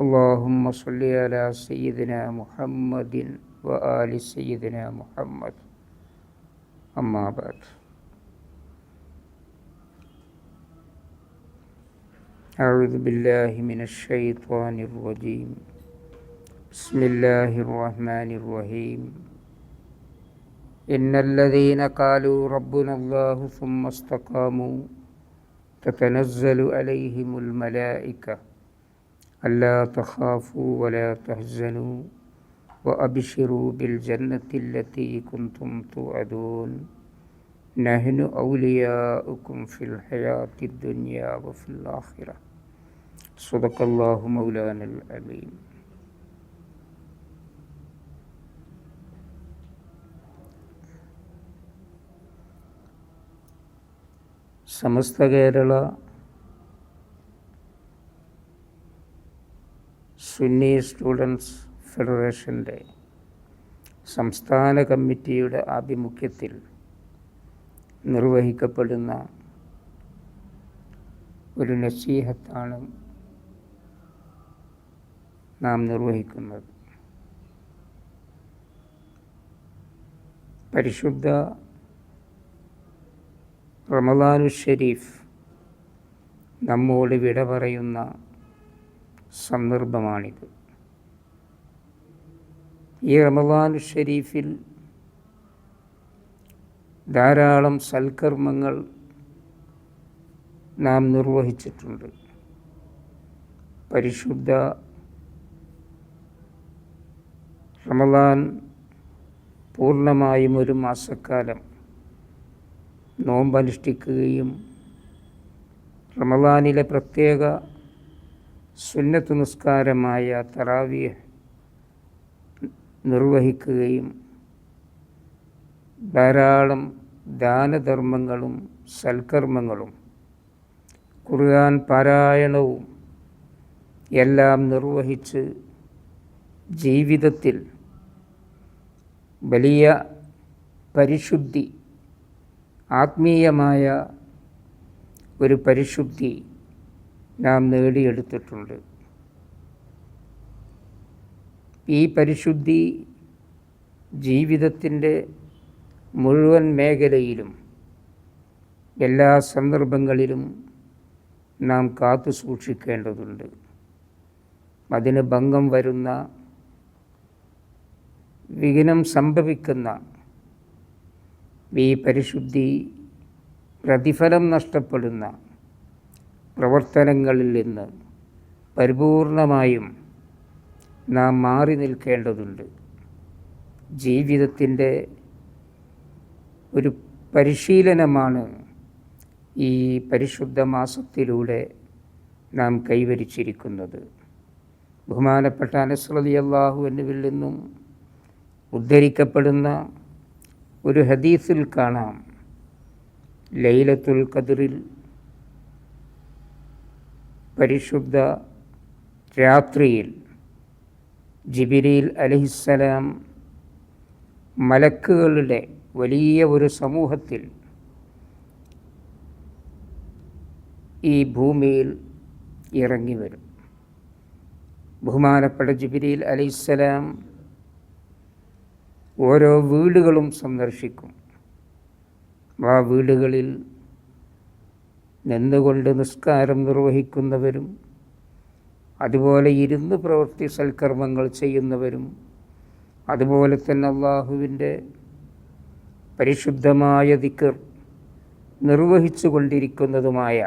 اللهم صل على سيدنا محمد وآل سيدنا محمد. أما بعد. أعوذ بالله من الشيطان الرجيم. بسم الله الرحمن الرحيم. إن الذين قالوا ربنا الله ثم استقاموا تتنزل عليهم الملائكة ألا تخافوا ولا تحزنوا وأبشروا بالجنة التي كنتم توعدون نحن أولياؤكم في الحياة الدنيا وفي الآخرة صدق الله مولانا العليم സമസ്ത Kerala Sunni students ഫെഡറേഷന്റെ സംസ്ഥാന കമ്മിറ്റിയുടെ ആഭിമുഖ്യത്തിൽ നിർവഹിക്കപ്പെടുന്ന ഒരു നസീഹത്താണ് നാം നിർവഹിക്കുന്നത്. പരിശുദ്ധ റമദാനു ഷെരീഫ് നമ്മോട് വിട പറയുന്ന സന്ദർഭമാണിത്. ഈ റമദാൻ ഷരീഫിൽ ധാരാളം സൽക്കർമ്മങ്ങൾ നാം നിർവഹിച്ചിട്ടുണ്ട്. പരിശുദ്ധ റമദാൻ പൂർണമായും ഒരു മാസക്കാലം നോമ്പനുഷ്ഠിക്കുകയും റമദാനിലെ പ്രത്യേക സുന്നത്ത് നിസ്കാരമായ തറാവിയ നിർവഹിക്കുകയും ധാരാളം ദാനധർമ്മങ്ങളും സൽക്കർമ്മങ്ങളും ഖുർആൻ പാരായണവും എല്ലാം നിർവഹിച്ച് ജീവിതത്തിൽ വലിയ പരിശുദ്ധി ആത്മീയമായ ഒരു പരിശുദ്ധി നാം നേടിയെടുത്തിട്ടുണ്ട്. ഈ പരിശുദ്ധി ജീവിതത്തിന്റെ മുഴുവൻ മേഖലയിലും എല്ലാ സന്ദർഭങ്ങളിലും നാം കാത്തു സൂക്ഷിക്കേണ്ടതുണ്ട്. അതിന് ഭംഗം വരുന്ന വിഘ്നം സംഭവിക്കുന്ന ഈ പരിശുദ്ധി പ്രതിഫലം നഷ്ടപ്പെടുന്ന പ്രവർത്തനങ്ങളിൽ നിന്ന് പരിപൂർണമായും നാം മാറി നിൽക്കേണ്ടതുണ്ട്. ജീവിതത്തിന്റെ ഒരു പരിശീലനമാണ് ഈ പരിശുദ്ധ മാസത്തിലൂടെ നാം കൈവരിച്ചിരിക്കുന്നത്. ബഹുമാനപ്പെട്ട അനസ്രതി അള്ളാഹു എന്നിവിൽ നിന്നും ഉദ്ധരിക്കപ്പെടുന്ന ഒരു ഹദീസിൽ കാണാം. ലൈലത്തുൽ ഖദറിൽ പരിശുദ്ധ രാത്രിയിൽ ജിബിരിൽ അലഹിസ്സലാം മലക്കുകളുടെ വലിയ ഒരു സമൂഹത്തിൽ ഈ ഭൂമിയിൽ ഇറങ്ങി വരും. ബഹുമാനപ്പെട്ട ജിബിരിൽ അലൈഹിസ്സലാം ഓരോ വീടുകളും സന്ദർശിക്കും. ആ വീടുകളിൽ നിന്നുകൊണ്ട് നിസ്കാരം നിർവഹിക്കുന്നവരും അതുപോലെ ഇരുന്ന് പ്രവൃത്തി സൽക്കർമ്മങ്ങൾ ചെയ്യുന്നവരും അതുപോലെ തന്നെ അള്ളാഹുവിന്റെ പരിശുദ്ധമായ ദിക്കർ നിർവഹിച്ചു കൊണ്ടിരിക്കുന്നതുമായ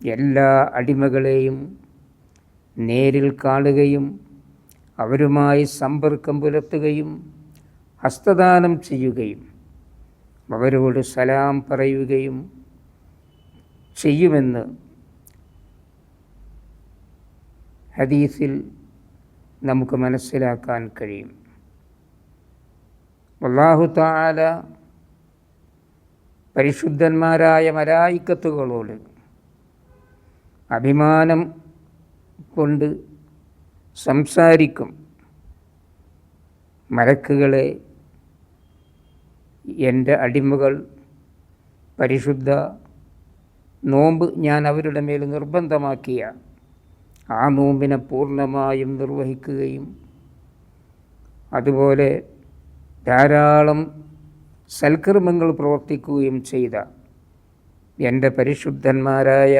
എല്ലാ അടിമകളെയും നേരിൽ കാണുകയും അവരുമായി സമ്പർക്കം പുലർത്തുകയും ഹസ്തദാനം ചെയ്യുകയും അവരോട് സലാം പറയുകയും ചെയ്യുമെന്ന് ഹദീസിൽ നമുക്ക് മനസ്സിലാക്കാൻ കഴിയും. അള്ളാഹു താല പരിശുദ്ധന്മാരായ മലായിക്കത്തുകളോട് അഭിമാനം കൊണ്ട് സംസാരിക്കും. മലക്കുകളെ എന്റെ അടിമകൾ പരിശുദ്ധ നോമ്പ് ഞാൻ അവരുടെ മേൽ നിർബന്ധമാക്കിയ. ആ നോമ്പിനെ പൂർണമായും നിർവഹിക്കുകയും അതുപോലെ ധാരാളം സൽക്കർമ്മങ്ങൾ പ്രവർത്തിക്കുകയും ചെയ്ത എന്റെ പരിശുദ്ധന്മാരായ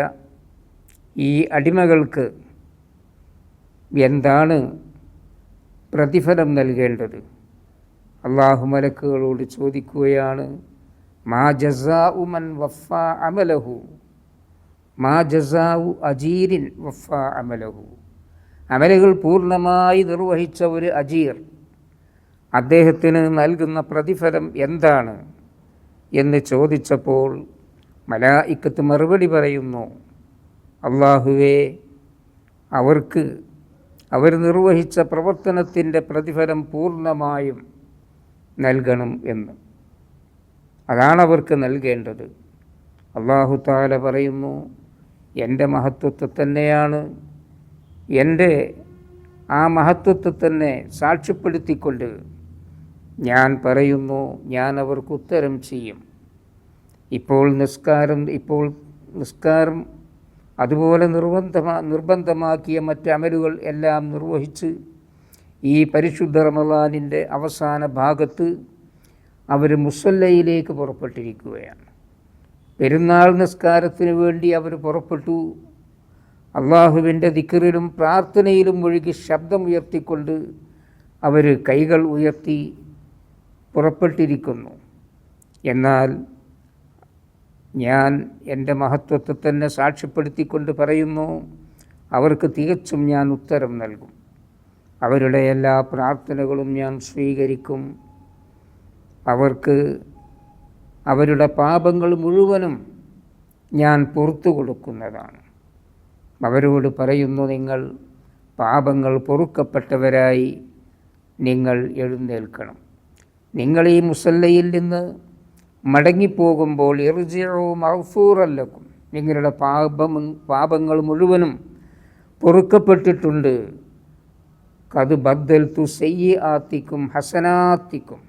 ഈ അടിമകൾക്ക് എന്താണ് പ്രതിഫലം നൽകേണ്ടത്? അള്ളാഹു മലക്കുകളോട് ചോദിക്കുകയാണ് മാ ജസാ ഉമൻ വഫ അമലഹു? മാ ജസാവു അജീരിൻ വഫ അമലഹു. അമലുകൾ പൂർണമായി നിർവഹിച്ച ഒരു അജീർ. അദ്ദേഹത്തിന് നൽകുന്ന പ്രതിഫലം എന്താണ് എന്ന് ചോദിച്ചപ്പോൾ മലായിക്കത്ത് മറുപടി പറയുന്നു അള്ളാഹുവേ അവർക്ക് അവർ നിർവഹിച്ച പ്രവർത്തനത്തിന്റെ പ്രതിഫലം പൂർണമായും നൽകണം എന്ന്. അതാണ് അവർക്ക് നൽകേണ്ടത്. അള്ളാഹു താല പറയുന്നു എന്റെ മഹത്വത്തെ തന്നെയാണ്. എന്റെ ആ മഹത്വത്തെ തന്നെ സാക്ഷ്യപ്പെടുത്തിക്കൊണ്ട് ഞാൻ പറയുന്നു ഞാൻ അവർക്ക് ഉത്തരം ചെയ്യും. ഇപ്പോൾ നിസ്കാരം ഇപ്പോൾ നിസ്കാരം അതുപോലെ നിർബന്ധമാ നിർബന്ധമാക്കിയ മറ്റ് അമലുകൾ എല്ലാം നിർവഹിച്ച് ഈ പരിശുദ്ധ റമദാനിന്റെ അവസാന ഭാഗത്ത് അവർ മുസല്ലയിലേക്ക് പുറപ്പെട്ടിരിക്കുകയാണ്. പെരുന്നാൾ നിസ്കാരത്തിന് വേണ്ടി അവർ പുറപ്പെട്ടു. അള്ളാഹുവിന്റെ ദിക്കറിലും പ്രാർത്ഥനയിലും ഒഴുകി ശബ്ദമുയർത്തിക്കൊണ്ട് അവർ കൈകൾ ഉയർത്തി പുറപ്പെട്ടിരിക്കുന്നു. എന്നാൽ ഞാൻ എന്റെ മഹത്വത്തെ തന്നെ സാക്ഷ്യപ്പെടുത്തിക്കൊണ്ട് പറയുന്നു അവർക്ക് തികച്ചും ഞാൻ ഉത്തരം നൽകും. അവരുടെ എല്ലാ പ്രാർത്ഥനകളും ഞാൻ സ്വീകരിക്കും. അവർക്ക് അവരുടെ പാപങ്ങൾ മുഴുവനും ഞാൻ പുറത്തു കൊടുക്കുന്നതാണ്. അവരോട് പറയുന്നു നിങ്ങൾ പാപങ്ങൾ പൊറുക്കപ്പെട്ടവരായി നിങ്ങൾ എഴുന്നേൽക്കണം. നിങ്ങൾ ഈ മുസല്ലയിൽ നിന്ന് മടങ്ങിപ്പോകുമ്പോൾ ഇർജിയവും മഹഫൂറല്ലക്കും നിങ്ങളുടെ പാപം പാപങ്ങൾ മുഴുവനും പൊറുക്കപ്പെട്ടിട്ടുണ്ട്. കത് ബദ്ദൽ തു സെയ്യ ആത്തിക്കും ഹസനാത്തിക്കും.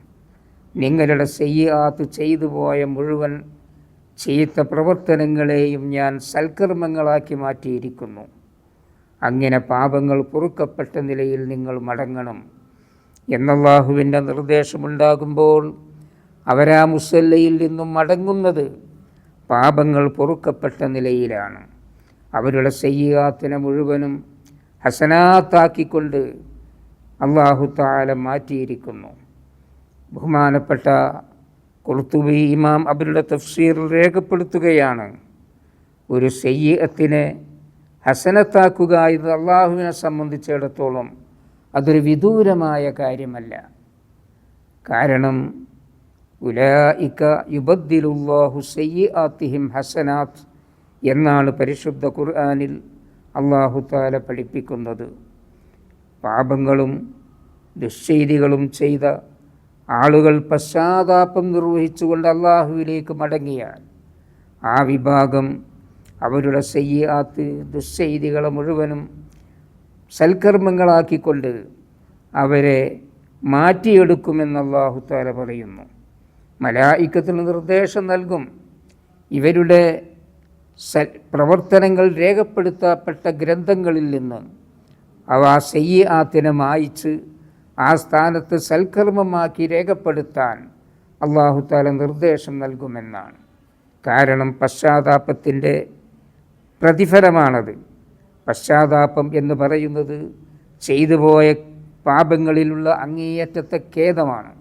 നിങ്ങളുടെ ചെയ്യാത്ത് ചെയ്തു പോയ മുഴുവൻ ചീത്ത പ്രവർത്തനങ്ങളെയും ഞാൻ സൽക്കർമ്മങ്ങളാക്കി മാറ്റിയിരിക്കുന്നു. അങ്ങനെ പാപങ്ങൾ പൊറുക്കപ്പെട്ട നിലയിൽ നിങ്ങൾ മടങ്ങണം. എന്നല്ലാഹുവിന്റെ നിർദ്ദേശമുണ്ടാകുമ്പോൾ അവരാ മുസല്ലയിൽ നിന്നും മടങ്ങുന്നത് പാപങ്ങൾ പൊറുക്കപ്പെട്ട നിലയിലാണ്. അവരുടെ സയ്യാത്തിനെ മുഴുവനും ഹസനാത്താക്കിക്കൊണ്ട് അള്ളാഹു താല മാറ്റിയിരിക്കുന്നു. ബഹുമാനപ്പെട്ട കുർത്തുബി ഇമാം അവരുടെ തഫ്സീർ രേഖപ്പെടുത്തുകയാണ് ഒരു സയ്യത്തിനെ ഹസനത്താക്കുക ഇത് അള്ളാഹുവിനെ സംബന്ധിച്ചിടത്തോളം അതൊരു വിദൂരമായ കാര്യമല്ല. കാരണം ഉലായിക്ക യുബദ്ദിലുല്ലാഹു സയ്യാത്തിഹിം ഹസനാത് എന്നാണ് പരിശുദ്ധ ഖുർആാനിൽ അള്ളാഹു താല പഠിപ്പിക്കുന്നത്. പാപങ്ങളും ദുശ്ചെയ്തികളും ചെയ്ത ആളുകൾ പശ്ചാത്താപം നിർവഹിച്ചുകൊണ്ട് അള്ളാഹുവിലേക്ക് മടങ്ങിയാൽ ആ വിഭാഗം അവരുടെ സയ്യാത്ത് ദുശ്ശൈതികളെ മുഴുവനും സൽക്കർമ്മങ്ങളാക്കിക്കൊണ്ട് അവരെ മാറ്റിയെടുക്കുമെന്ന് അള്ളാഹുത്താല പറയുന്നു. മലായിക്കത്തിന് നിർദ്ദേശം നൽകും. ഇവരുടെ പ്രവർത്തനങ്ങൾ രേഖപ്പെടുത്തപ്പെട്ട ഗ്രന്ഥങ്ങളിൽ നിന്ന് അവ സയ്യാത്തിനെ മായിച്ച് ആ സ്ഥാനത്ത് സൽക്കർമ്മമാക്കി രേഖപ്പെടുത്താൻ അള്ളാഹു താല നിർദ്ദേശം നൽകുമെന്നാണ്. കാരണം പശ്ചാത്താപത്തിന്റെ പ്രതിഫലമാണത്. പശ്ചാത്താപം എന്ന് പറയുന്നത് ചെയ്തു പോയ പാപങ്ങളിലുള്ള അങ്ങേയറ്റത്തെ ഖേദമാണ്.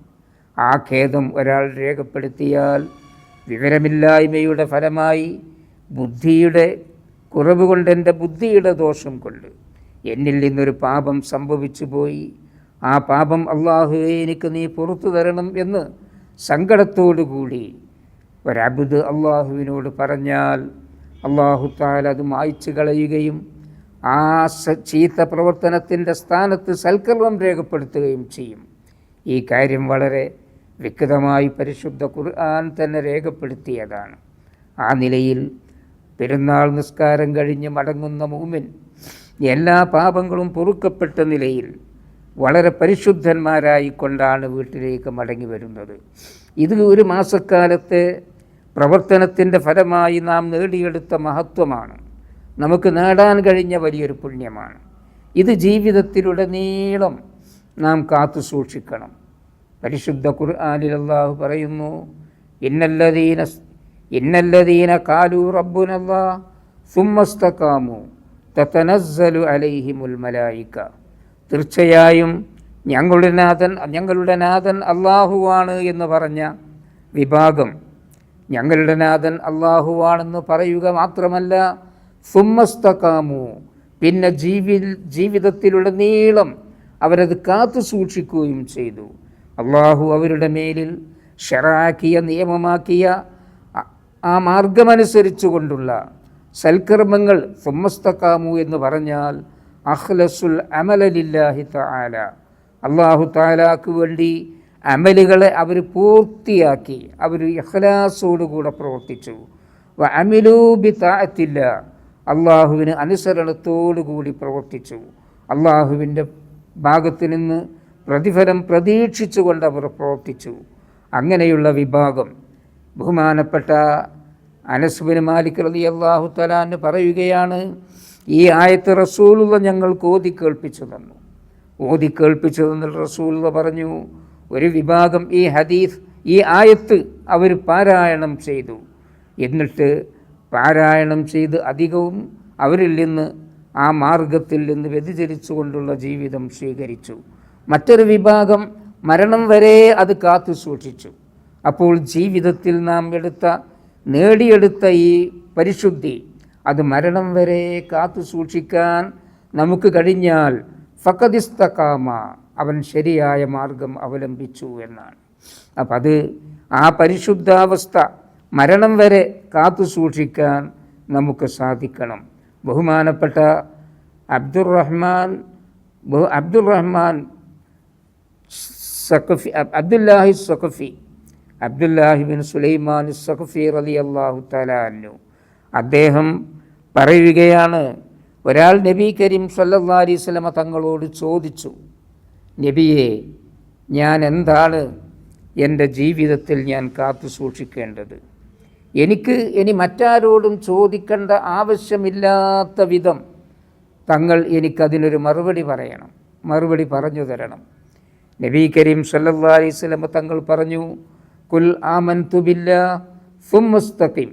ആ ഖേദം ഒരാൾ രേഖപ്പെടുത്തിയാൽ വിവരമില്ലായ്മയുടെ ഫലമായി ബുദ്ധിയുടെ കുറവ് എന്റെ ബുദ്ധിയുടെ ദോഷം കൊണ്ട് എന്നിൽ നിന്നൊരു പാപം സംഭവിച്ചു പോയി. ആ പാപം അള്ളാഹുവെ എനിക്ക് നീ പുറത്തു തരണം എന്ന് സങ്കടത്തോടുകൂടി ഒരബുദ് അള്ളാഹുവിനോട് പറഞ്ഞാൽ അള്ളാഹു താൽ അത് മായ്ച്ചു കളയുകയും ആ ചീത്ത പ്രവർത്തനത്തിന്റെ സ്ഥാനത്ത് സൽക്കർമ്മം രേഖപ്പെടുത്തുകയും ചെയ്യും. ഈ കാര്യം വളരെ വ്യക്തമായി പരിശുദ്ധ ഖുർആൻ തന്നെ രേഖപ്പെടുത്തിയതാണ്. ആ നിലയിൽ പെരുന്നാൾ നിസ്കാരം കഴിഞ്ഞ് മടങ്ങുന്ന മൂമിൻ എല്ലാ പാപങ്ങളും പൊറുക്കപ്പെട്ട നിലയിൽ വളരെ പരിശുദ്ധന്മാരായിക്കൊണ്ടാണ് വീട്ടിലേക്ക് മടങ്ങി വരുന്നത്. ഇത് ഒരു മാസക്കാലത്തെ പ്രവർത്തനത്തിന്റെ ഫലമായി നാം നേടിയെടുത്ത മഹത്വമാണ്. നമുക്ക് നേടാൻ കഴിഞ്ഞ വലിയൊരു പുണ്യമാണ്. ഇത് ജീവിതത്തിലുടനീളം നാം കാത്തു സൂക്ഷിക്കണം. പരിശുദ്ധ ഖുർആനിൽ പറയുന്നു ഇന്നല്ലദീന ഇന്നല്ലദീന കാലു റബ്ബുനല്ലാ സുമ്മസ്തക്കാമു തതനസ്സലു അലൈഹിമുൽ മലായിക്ക തീർച്ചയായും ഞങ്ങളുടെ നാഥൻ ഞങ്ങളുടെ നാഥൻ അള്ളാഹുവാണ് എന്ന് പറഞ്ഞ വിഭാഗം ഞങ്ങളുടെ നാഥൻ അള്ളാഹുവാണെന്ന് പറയുക മാത്രമല്ല സുമ്മസ്തകാമു പിന്നെ ജീവി ജീവിതത്തിലുള്ള നീളം അവരത് കാത്തു സൂക്ഷിക്കുകയും ചെയ്തു. അള്ളാഹു അവരുടെ മേലിൽ ഷെറാക്കിയ നിയമമാക്കിയ ആ മാർഗമനുസരിച്ചു കൊണ്ടുള്ള സൽക്കർമ്മങ്ങൾ സുമ്മസ്തക്കാമു എന്ന് പറഞ്ഞാൽ അഖ്ലസുൽ അമലലില്ലാഹി താല അള്ളാഹു താലാക്ക് വേണ്ടി അമലുകളെ അവർ പൂർത്തിയാക്കി അവർ ഇഖ്ലാസോടുകൂടെ പ്രവർത്തിച്ചു. വ അമിലൂബി താത്തില്ല അള്ളാഹുവിന് അനുസരണത്തോടുകൂടി പ്രവർത്തിച്ചു. അള്ളാഹുവിന്റെ ഭാഗത്ത് നിന്ന് പ്രതിഫലം പ്രതീക്ഷിച്ചുകൊണ്ട് അവർ പ്രവർത്തിച്ചു. അങ്ങനെയുള്ള വിഭാഗം. ബഹുമാനപ്പെട്ട അനസ്ബിന് മാലിക് റലി അള്ളാഹു തലാന്ന് പറയുകയാണ് ഈ ആയത്ത് റസൂലുള്ള ഞങ്ങൾക്ക് ഓതി കേൾപ്പിച്ചു തന്നു. ഓതി കേൾപ്പിച്ചു തന്ന റസൂലുള്ള പറഞ്ഞു ഒരു വിഭാഗം ഈ ഹദീസ് ഈ ആയത്ത് അവർ പാരായണം ചെയ്തു. എന്നിട്ട് പാരായണം ചെയ്ത് അധികവും അവരിൽ നിന്ന് ആ മാർഗത്തിൽ നിന്ന് വ്യതിചരിച്ചുകൊണ്ടുള്ള ജീവിതം സ്വീകരിച്ചു. മറ്റൊരു വിഭാഗം മരണം വരെ അത് കാത്തു സൂക്ഷിച്ചു. അപ്പോൾ ജീവിതത്തിൽ നാം എടുത്ത നേടിയെടുത്ത ഈ പരിശുദ്ധി അത് മരണം വരെ കാത്തു സൂക്ഷിക്കാൻ നമുക്ക് കഴിഞ്ഞാൽ ഫക്കതിസ്തകാമ അവൻ ശരിയായ മാർഗം അവലംബിച്ചു എന്നാണ്. അപ്പം അത് ആ പരിശുദ്ധാവസ്ഥ മരണം വരെ കാത്തു സൂക്ഷിക്കാൻ നമുക്ക് സാധിക്കണം. ബഹുമാനപ്പെട്ട അബ്ദുറഹ്മാൻ ബഹു അബ്ദുറഹ്മാൻ സഖഫി അബ്ദുല്ലാഹി സഖഫി അബ്ദുല്ലാഹിബിൻ സുലൈമാൻ സഖഫി റലി അള്ളാഹു തലാനു അദ്ദേഹം പറയുകയാണ്. ഒരാൾ നബി കരീം സല്ലല്ലാഹു അലൈഹി വസല്ലമ തങ്ങളോട് ചോദിച്ചു നബിയെ ഞാൻ എന്താണ് എന്റെ ജീവിതത്തിൽ ഞാൻ കാത്തു സൂക്ഷിക്കേണ്ടത്? എനിക്ക് ഇനി മറ്റാരോടും ചോദിക്കേണ്ട ആവശ്യമില്ലാത്ത വിധം തങ്ങൾ എനിക്കതിനൊരു മറുപടി പറയണം മറുപടി പറഞ്ഞു തരണം. നബി കരീം സല്ലല്ലാഹു അലൈഹി വസല്ലമ തങ്ങൾ പറഞ്ഞു കുൽ ആമൻതു ബില്ലാ സുമ്മസ്തഖിം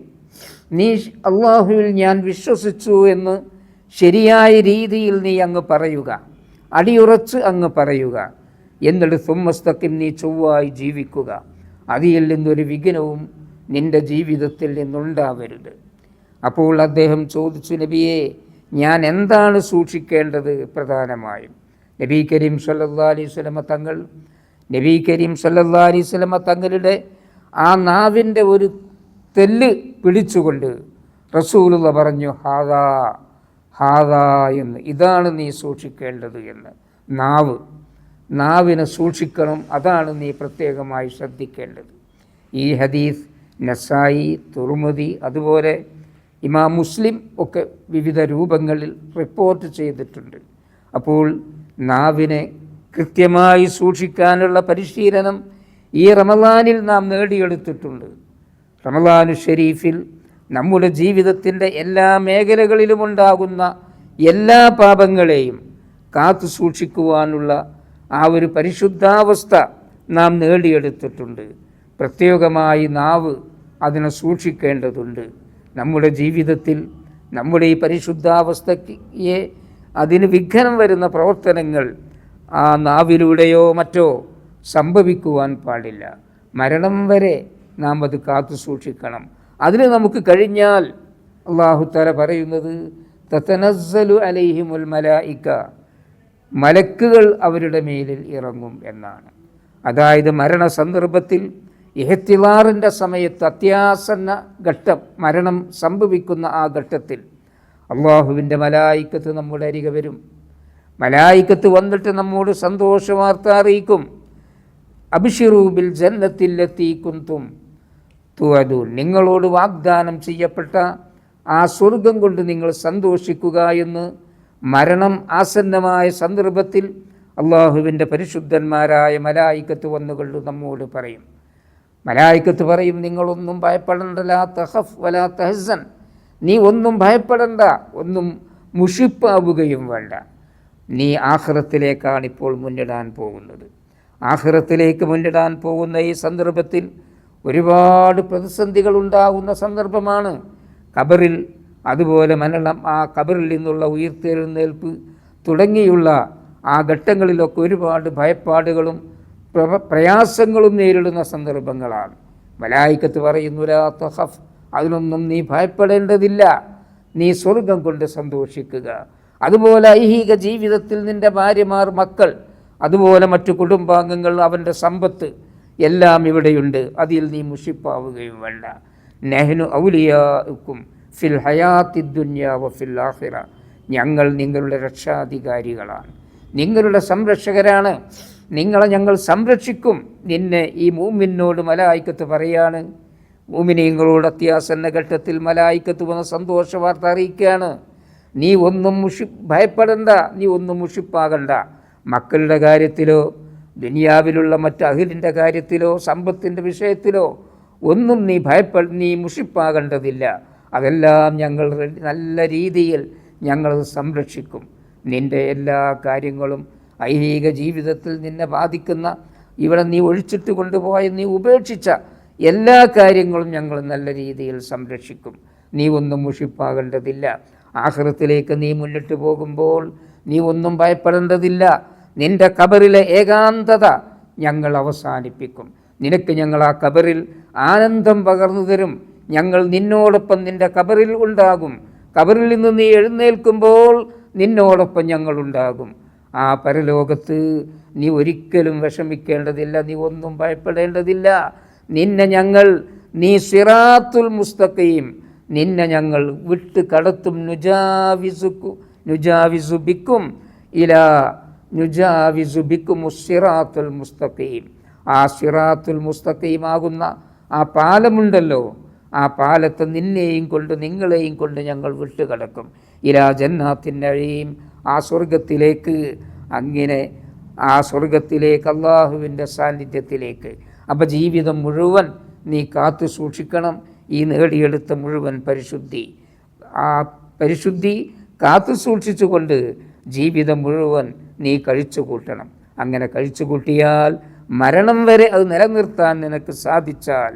നീ അള്ളാഹുവിൽ ഞാൻ വിശ്വസിച്ചു എന്ന് ശരിയായ രീതിയിൽ നീ അങ്ങ് പറയുക. അടിയുറച്ച് അങ്ങ് പറയുക. എന്നിട്ട് സുമ്മസ്തക്കും നീ ചൊവ്വായി ജീവിക്കുക. അതിൽ നിന്നൊരു വിഘ്നവും നിന്റെ ജീവിതത്തിൽ നിന്നുണ്ടാവരുത്. അപ്പോൾ അദ്ദേഹം ചോദിച്ചു നബിയെ ഞാൻ എന്താണ് സൂക്ഷിക്കേണ്ടത് പ്രധാനമായും? നബി കരീം സല്ലാ അലൈഹി വസല്ലമ തങ്ങൾ നബി കരീം സല്ലാ അലൈഹി വസല്ലമ തങ്ങളുടെ ആ നാവിന്റെ ഒരു തെല്ല് പിടിച്ചുകൊണ്ട് റസൂലുള്ള പറഞ്ഞു ഹാദാ ഹാദാ എന്ന്. ഇതാണ് നീ സൂക്ഷിക്കേണ്ടത് എന്ന്. നാവ്. നാവിനെ സൂക്ഷിക്കണം. അതാണ് നീ പ്രത്യേകമായി ശ്രദ്ധിക്കേണ്ടത്. ഈ ഹദീസ് നസായി തുറുമതി അതുപോലെ ഇമാം മുസ്ലിം ഒക്കെ വിവിധ രൂപങ്ങളിൽ റിപ്പോർട്ട് ചെയ്തിട്ടുണ്ട്. അപ്പോൾ നാവിനെ കൃത്യമായി സൂക്ഷിക്കാനുള്ള പരിശീലനം ഈ റമദാനിൽ നാം നേടിയെടുത്തിട്ടുണ്ട്. റമദാനു ഷെരീഫിൽ നമ്മുടെ ജീവിതത്തിന്റെ എല്ലാ മേഖലകളിലും ഉണ്ടാകുന്ന എല്ലാ പാപങ്ങളെയും കാത്തു സൂക്ഷിക്കുവാനുള്ള ആ ഒരു പരിശുദ്ധാവസ്ഥ നാം നേടിയെടുത്തിട്ടുണ്ട്. പ്രത്യേകമായി നാവ് അതിനെ സൂക്ഷിക്കേണ്ടതുണ്ട്. നമ്മുടെ ജീവിതത്തിൽ നമ്മുടെ ഈ പരിശുദ്ധാവസ്ഥയെ അതിന് വിഘ്നം വരുന്ന പ്രവർത്തനങ്ങൾ ആ നാവിലൂടെയോ മറ്റോ സംഭവിക്കുവാൻ പാടില്ല. മരണം വരെ നാം അത് കാത്തു സൂക്ഷിക്കണം. അതിന് നമുക്ക് കഴിഞ്ഞാൽ അള്ളാഹുത്തല പറയുന്നത് തത്തനസ്സലു അലൈഹിമുൽ മലായിക്ക മലക്കുകൾ അവരുടെ മേലിൽ ഇറങ്ങും എന്നാണ്. അതായത് മരണ സന്ദർഭത്തിൽ ഇഹത്തിലാറിന്റെ സമയത്ത് അത്യാസന്ന ഘട്ടം മരണം സംഭവിക്കുന്ന ആ ഘട്ടത്തിൽ അള്ളാഹുവിന്റെ മലായിക്കത്ത് നമ്മുടെ അരികെ വരും. മലായിക്കത്ത് വന്നിട്ട് നമ്മോട് സന്തോഷവാർത്ത അറിയിക്കും. അഭിഷിറൂബിൽ ജന്നത്തിലെത്തി കുന്തും. തുവദൂൻ നിങ്ങളോട് വാഗ്ദാനം ചെയ്യപ്പെട്ട ആ സ്വർഗം കൊണ്ട് നിങ്ങൾ സന്തോഷിക്കുക എന്ന് മരണം ആസന്നമായ സന്ദർഭത്തിൽ അള്ളാഹുവിന്റെ പരിശുദ്ധന്മാരായ മലായിക്കത്ത് വന്നുകൊണ്ട് നമ്മോട് പറയും. മലായിക്കത്ത് പറയും നിങ്ങളൊന്നും ഭയപ്പെടേണ്ടലാ തഹഫ് വലാ തഹസൻ. നീ ഒന്നും ഭയപ്പെടണ്ട ഒന്നും മുഷിപ്പാവുകയും വേണ്ട. നീ ആഹ്റത്തിലേക്കാണ് ഇപ്പോൾ മുന്നിടാൻ പോകുന്നത്. ആഹ്റത്തിലേക്ക് മുന്നിടാൻ പോകുന്ന ഈ സന്ദർഭത്തിൽ ഒരുപാട് പ്രതിസന്ധികൾ ഉണ്ടാകുന്ന സന്ദർഭമാണ്. കബറിൽ അതുപോലെ മരണം ആ കബറിൽ നിന്നുള്ള ഉയർത്തെഴുന്നേൽപ്പ് തുടങ്ങിയുള്ള ആ ഘട്ടങ്ങളിലൊക്കെ ഒരുപാട് ഭയപ്പാടുകളും പ്രയാസങ്ങളും നേരിടുന്ന സന്ദർഭങ്ങളാണ്. മലായിക്കത്ത് പറയുന്നു തഹഫ് അതിനൊന്നും നീ ഭയപ്പെടേണ്ടതില്ല. നീ സ്വർഗം കൊണ്ട് സന്തോഷിക്കുക. അതുപോലെ ഐഹിക ജീവിതത്തിൽ നിന്റെ ഭാര്യമാർ മക്കൾ അതുപോലെ മറ്റു കുടുംബാംഗങ്ങൾ അവന്റെ സമ്പത്ത് എല്ലാം ഇവിടെയുണ്ട്. അതിൽ നീ മുഷിപ്പാവുകയും വേണ്ട. നെഹ്നു ഔലിയാക്കും ഫിൽ ഹയാത്തി ദുന്യാവ ഫിൽ ആഹിറ ഞങ്ങൾ നിങ്ങളുടെ രക്ഷാധികാരികളാണ്. നിങ്ങളുടെ സംരക്ഷകരാണ്. നിങ്ങളെ ഞങ്ങൾ സംരക്ഷിക്കും. നിന്നെ ഈ മൂമിനോട് മലായിക്കത്ത് പറയാണ്. മൂമിനീങ്ങളോട് അത്യാസന്ന ഘട്ടത്തിൽ മലായിക്കത്ത് വന്ന സന്തോഷ വാർത്ത അറിയിക്കുകയാണ്. നീ ഒന്നും മുഷി ഭയപ്പെടണ്ട. നീ ഒന്നും മുഷിപ്പാകണ്ട. മക്കളുടെ കാര്യത്തിലോ ദുനിയാവിലുള്ള മറ്റ് അഹിലിന്റെ കാര്യത്തിലോ സമ്പത്തിന്റെ വിഷയത്തിലോ ഒന്നും നീ ഭയപ്പെ നീ മുഷിപ്പാകേണ്ടതില്ല. അതെല്ലാം ഞങ്ങൾ നല്ല രീതിയിൽ ഞങ്ങൾ സംരക്ഷിക്കും. നിന്റെ എല്ലാ കാര്യങ്ങളും ഐഹിക ജീവിതത്തിൽ നിന്നെ ബാധിക്കുന്ന ഇവിടെ നീ ഒഴിച്ചിട്ട് കൊണ്ടുപോയ നീ ഉപേക്ഷിച്ച എല്ലാ കാര്യങ്ങളും ഞങ്ങൾ നല്ല രീതിയിൽ സംരക്ഷിക്കും. നീ ഒന്നും മുഷിപ്പാകേണ്ടതില്ല. ആഹൃത്തിലേക്ക് നീ മുന്നിട്ട് പോകുമ്പോൾ നീ ഒന്നും ഭയപ്പെടേണ്ടതില്ല. നിന്റെ കബറിലെ ഏകാന്തത ഞങ്ങൾ അവസാനിപ്പിക്കും. നിനക്ക് ഞങ്ങൾ ആ കബറിൽ ആനന്ദം പകർന്നു തരും. ഞങ്ങൾ നിന്നോടൊപ്പം നിന്റെ കബറിൽ ഉണ്ടാകും. കബറിൽ നിന്ന് നീ എഴുന്നേൽക്കുമ്പോൾ നിന്നോടൊപ്പം ഞങ്ങളുണ്ടാകും ആ പരലോകത്ത് നീ ഒരിക്കലും വിഷമിക്കേണ്ടതില്ല നീ ഒന്നും ഭയപ്പെടേണ്ടതില്ല. നിന്നെ ഞങ്ങൾ നീ സിറാത്തുൽ മുസ്തഖയും നിന്നെ ഞങ്ങൾ വിട്ട് കടത്തും നുജാവിസുക്കു നുജാവിസുബിക്കും ഇല നുജാവിസുബിക്കും മുസ്സിറാത്തുൽ മുസ്തഖീം. ആ സിറാത്തുൽ മുസ്തഖീമാകുന്ന ആ പാലമുണ്ടല്ലോ. ആ പാലത്ത് നിന്നെയും കൊണ്ട് നിങ്ങളെയും കൊണ്ട് ഞങ്ങൾ വിട്ടുകിടക്കും. ഇലാ ജന്നാത്തിനഴിയും ആ സ്വർഗത്തിലേക്ക് അങ്ങനെ ആ സ്വർഗത്തിലേക്ക് അള്ളാഹുവിന്റെ സാന്നിധ്യത്തിലേക്ക്. അപ്പം ജീവിതം മുഴുവൻ നീ കാത്തു സൂക്ഷിക്കണം. ഈ നേടിയെടുത്ത മുഴുവൻ പരിശുദ്ധി. ആ പരിശുദ്ധി കാത്തു സൂക്ഷിച്ചുകൊണ്ട് ജീവിതം മുഴുവൻ നീ കഴിച്ചു കൂട്ടണം. അങ്ങനെ കഴിച്ചു കൂട്ടിയാൽ മരണം വരെ അത് നിലനിർത്താൻ നിനക്ക് സാധിച്ചാൽ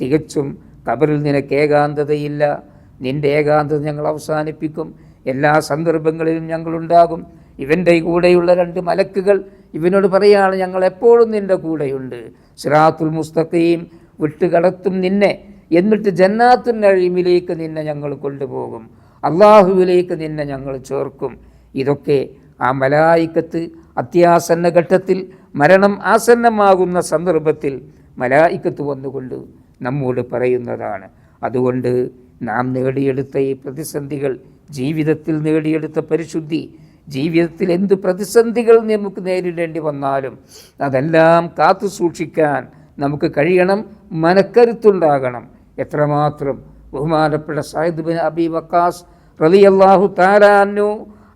തികച്ചും കബറിൽ നിനക്ക് ഏകാന്തതയില്ല. നിന്റെ ഏകാന്തത ഞങ്ങൾ അവസാനിപ്പിക്കും. എല്ലാ സന്ദർഭങ്ങളിലും ഞങ്ങളുണ്ടാകും. ഇവന്റെ കൂടെയുള്ള രണ്ട് മലക്കുകൾ ഇവനോട് പറയാണ് ഞങ്ങൾ എപ്പോഴും നിന്റെ കൂടെയുണ്ട്. സിറാത്തുൽ മുസ്തഖയും വിട്ടുകടത്തും നിന്നെ. എന്നിട്ട് ജന്നാത്തുൻ നഴിമിലേക്ക് നിന്നെ ഞങ്ങൾ കൊണ്ടുപോകും. അള്ളാഹുവിലേക്ക് നിന്നെ ഞങ്ങൾ ചേർക്കും. ഇതൊക്കെ ആ മലായിക്കത്ത് അത്യാസന്ന ഘട്ടത്തിൽ മരണം ആസന്നമാകുന്ന സന്ദർഭത്തിൽ മലായിക്കത്ത് വന്നുകൊണ്ട് നമ്മോട് പറയുന്നതാണ്. അതുകൊണ്ട് നാം നേടിയെടുത്ത ഈ പ്രതിസന്ധികൾ ജീവിതത്തിൽ നേടിയെടുത്ത പരിശുദ്ധി ജീവിതത്തിൽ എന്ത് പ്രതിസന്ധികൾ നമുക്ക് നേരിടേണ്ടി വന്നാലും അതെല്ലാം കാത്തു സൂക്ഷിക്കാൻ നമുക്ക് കഴിയണം മനക്കരുത്തുണ്ടാകണം. എത്രമാത്രം ബഹുമാനപ്പെട്ട സാഹിദ് ബിൻ അബി വക്കാസ് റലി അള്ളാഹു താരാനു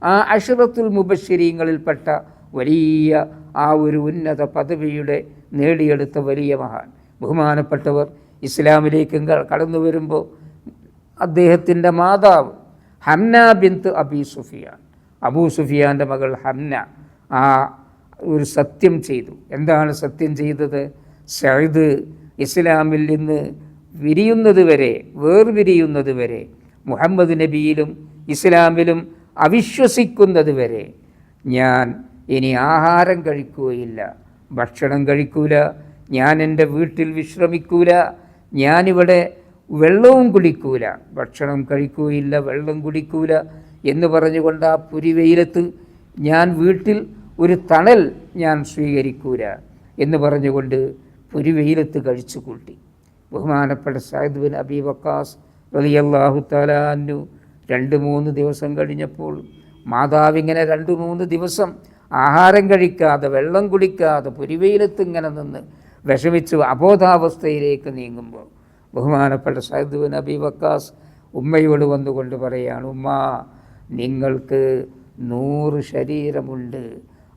ആ അഷറത്തുൽ മുബശ്ശരീങ്ങളിൽപ്പെട്ട വലിയ ആ ഒരു ഉന്നത പദവിയുടെ നേടിയെടുത്ത വലിയ മഹാൻ ബഹുമാനപ്പെട്ടവർ ഇസ്ലാമിലേക്ക് കടന്നു വരുമ്പോൾ അദ്ദേഹത്തിന്റെ മാതാവ് ഹംന ബിന്ത് അബി സുഫിയാൻ. അബൂ സുഫിയാന്റെ മകൾ ഹംന ആ ഒരു സത്യം ചെയ്തു. എന്താണ് സത്യം ചെയ്തത്? സയ്യിദ് ഇസ്ലാമിൽ നിന്ന് വിരിയുന്നത് വരെ വേർവിരിയുന്നത് വരെ മുഹമ്മദ് നബിയിലും ഇസ്ലാമിലും അവിശ്വസിക്കുന്നത് വരെ ഞാൻ ഇനി ആഹാരം കഴിക്കുകയില്ല ഭക്ഷണം കഴിക്കൂല ഞാൻ എന്റെ വീട്ടിൽ വിശ്രമിക്കൂല ഞാനിവിടെ വെള്ളവും കുടിക്കൂല ഭക്ഷണം കഴിക്കുകയില്ല വെള്ളം കുടിക്കൂല എന്ന് പറഞ്ഞുകൊണ്ട് ആ പുരിവെയിലത്ത് ഞാൻ വീട്ടിൽ ഒരു തണൽ ഞാൻ സ്വീകരിക്കൂല എന്ന് പറഞ്ഞുകൊണ്ട് പുരിവെയിലത്ത് കഴിച്ചു കൂട്ടി ബഹുമാനപ്പെട്ട സാഹിദ് ബിൻ അബി വക്കാസ് റളിയല്ലാഹു തആല അൻഹു രണ്ട് മൂന്ന് ദിവസം കഴിഞ്ഞപ്പോൾ മാതാവ് ഇങ്ങനെ രണ്ട് മൂന്ന് ദിവസം ആഹാരം കഴിക്കാതെ വെള്ളം കുടിക്കാതെ പുരിവെയിലത്ത് ഇങ്ങനെ നിന്ന് വിഷമിച്ച്. അബോധാവസ്ഥയിലേക്ക് നീങ്ങുമ്പോൾ ബഹുമാനപ്പെട്ട സൈദ് നബി വക്കാസ് ഉമ്മയോട് വന്നുകൊണ്ട് പറയാണ് ഉമ്മ നിങ്ങൾക്ക് നൂറ് ശരീരമുണ്ട്.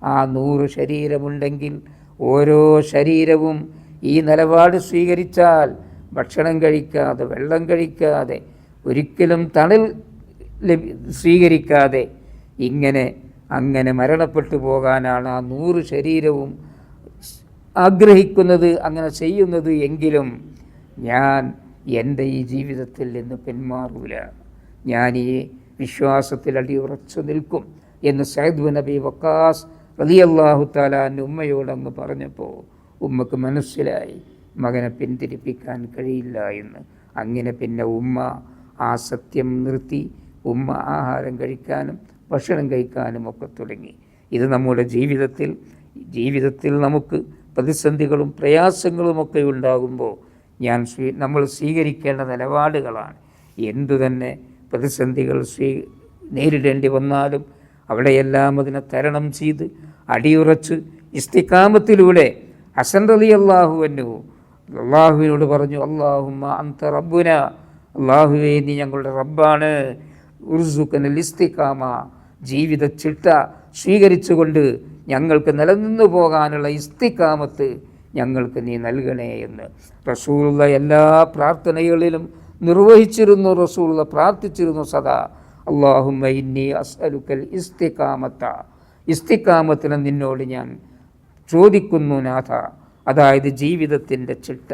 ആ നൂറ് ശരീരമുണ്ടെങ്കിൽ ഓരോ ശരീരവും ഈ നിലപാട് സ്വീകരിച്ചാൽ ഭക്ഷണം കഴിക്കാതെ വെള്ളം കഴിക്കാതെ ഒരിക്കലും തണൽ സ്വീകരിക്കാതെ ഇങ്ങനെ അങ്ങനെ മരണപ്പെട്ടു പോകാനാണ് ആ നൂറ് ശരീരവും ആഗ്രഹിക്കുന്നത് അങ്ങനെ ചെയ്യുന്നത് എങ്കിലും ഞാൻ എന്റെ ഈ ജീവിതത്തിൽ നിന്ന് പിന്മാറൂല. ഞാൻ ഈ വിശ്വാസത്തിൽ അടിയുറച്ചു നിൽക്കും എന്ന് സയ്യിദ് നബി വക്കാസ് റളിയല്ലാഹു താലാന്റെ ഉമ്മയോടങ്ങ് പറഞ്ഞപ്പോൾ ഉമ്മക്ക് മനസ്സിലായി. മകനെ പിന്തിരിപ്പിക്കാൻ കഴിയില്ല എന്ന്. അങ്ങനെ പിന്നെ ഉമ്മ ആ സത്യം നിർത്തി. ഉമ്മ ആഹാരം കഴിക്കാനും ഭക്ഷണം കഴിക്കാനും ഒക്കെ തുടങ്ങി. ഇത് നമ്മുടെ ജീവിതത്തിൽ ജീവിതത്തിൽ നമുക്ക് പ്രതിസന്ധികളും പ്രയാസങ്ങളുമൊക്കെ ഉണ്ടാകുമ്പോൾ ഞാൻ സ്വീ നമ്മൾ സ്വീകരിക്കേണ്ട നിലപാടുകളാണ്. എന്തു തന്നെ പ്രതിസന്ധികൾ സ്വീ നേരിടേണ്ടി വന്നാലും അവിടെയെല്ലാം അതിനെ തരണം ചെയ്ത് അടിയുറച്ച് ഇസ്തിക്കാമത്തിലൂടെ റലി അള്ളാഹു എന്നു അള്ളാഹുവിനോട് പറഞ്ഞു അള്ളാഹുമ്മ അന്ത റബ്ബുന. അള്ളാഹുവേ നീ ഞങ്ങളുടെ റബ്ബാണ്. ഉർസുക്കനൽ ലിസ്തിക്കാമ ജീവിത ചിട്ട സ്വീകരിച്ചുകൊണ്ട് ഞങ്ങൾക്ക് നിലനിന്നു പോകാനുള്ള ഇസ്തിക്കാമത്ത് ഞങ്ങൾക്ക് നീ നൽകണേ എന്ന്. റസൂലുള്ള എല്ലാ പ്രാർത്ഥനകളിലും നിർവഹിച്ചിരുന്നു റസൂലുള്ള പ്രാർത്ഥിച്ചിരുന്നു സദാ. അള്ളാഹുമ്മ ഇന്നി അസ്അലുക്കൽ ഇസ്തിക്കാമത്ത ഇസ്തിക്കാമത്തിന് നിന്നോട് ഞാൻ ചോദിക്കുന്നു നാഥ. അതായത് ജീവിതത്തിന്റെ ചിട്ട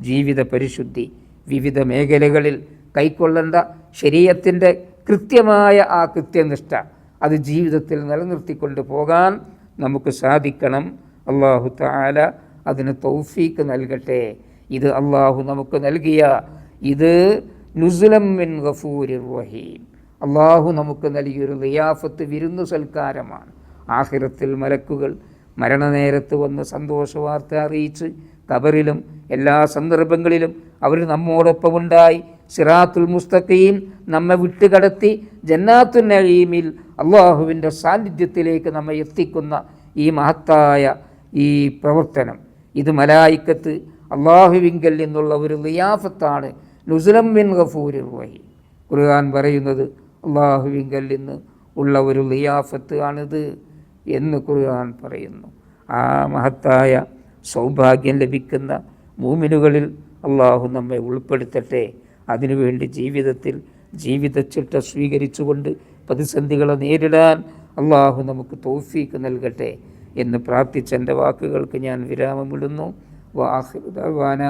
ജീവിത പരിശുദ്ധി വിവിധ മേഖലകളിൽ കൈക്കൊള്ളേണ്ട ശരീരത്തിന്റെ കൃത്യമായ ആ കൃത്യനിഷ്ഠ അത് ജീവിതത്തിൽ നിലനിർത്തിക്കൊണ്ട് പോകാൻ നമുക്ക് സാധിക്കണം. അള്ളാഹു താല അതിന് തൗഫീക്ക് നൽകട്ടെ. ഇത് അള്ളാഹു നമുക്ക് നൽകിയ ഇത് നുസുലം മിൻ ഗഫൂരി റഹീം. അള്ളാഹു നമുക്ക് നൽകിയൊരു ലിയാഫത്ത് വിരുന്നു സൽക്കാരമാണ്. ആഹിറത്തിൽ മലക്കുകൾ മരണനേരത്ത് വന്ന് സന്തോഷവാർത്ത അറിയിച്ച് കബറിലും എല്ലാ സന്ദർഭങ്ങളിലും അവർ നമ്മോടൊപ്പമുണ്ടായി. സിറാത്തുൽ മുസ്തഖീം നമ്മെ വിട്ടുകടത്തി ജന്നാത്തുൽ നഴീമിൽ അള്ളാഹുവിന്റെ സാന്നിധ്യത്തിലേക്ക് നമ്മെ എത്തിക്കുന്ന ഈ മഹത്തായ ഈ പ്രവർത്തനം. ഇത് മലായിക്കത്ത് അള്ളാഹുവിങ്കൽ നിന്നുള്ള ഒരു ലിയാഫത്താണ് നുസുലം ബിൻ ഗഫൂരിർ റഹീം. ഖുർആൻ പറയുന്നത് അള്ളാഹുവിങ്കൽ നിന്ന് ഉള്ള ഒരു ലിയാഫത്ത് ആണിത് എന്ന് ഖുർആൻ പറയുന്നു. ആ മഹത്തായ സൗഭാഗ്യം ലഭിക്കുന്ന മൂമിനുകളിൽ അള്ളാഹു നമ്മെ ഉൾപ്പെടുത്തട്ടെ. അതിനുവേണ്ടി ജീവിതത്തിൽ ജീവിതച്ചിട്ട സ്വീകരിച്ചുകൊണ്ട് പ്രതിസന്ധികളെ നേരിടാൻ അള്ളാഹു നമുക്ക് തോഫീക്ക് നൽകട്ടെ എന്ന് പ്രാർത്ഥിച്ച എന്റെ വാക്കുകൾക്ക് ഞാൻ വിരാമമിടുന്നു. വാഹിറുദാന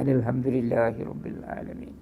അനിൽഹമുല്ലാഹി റബ്ബിൽ ആലമീൻ.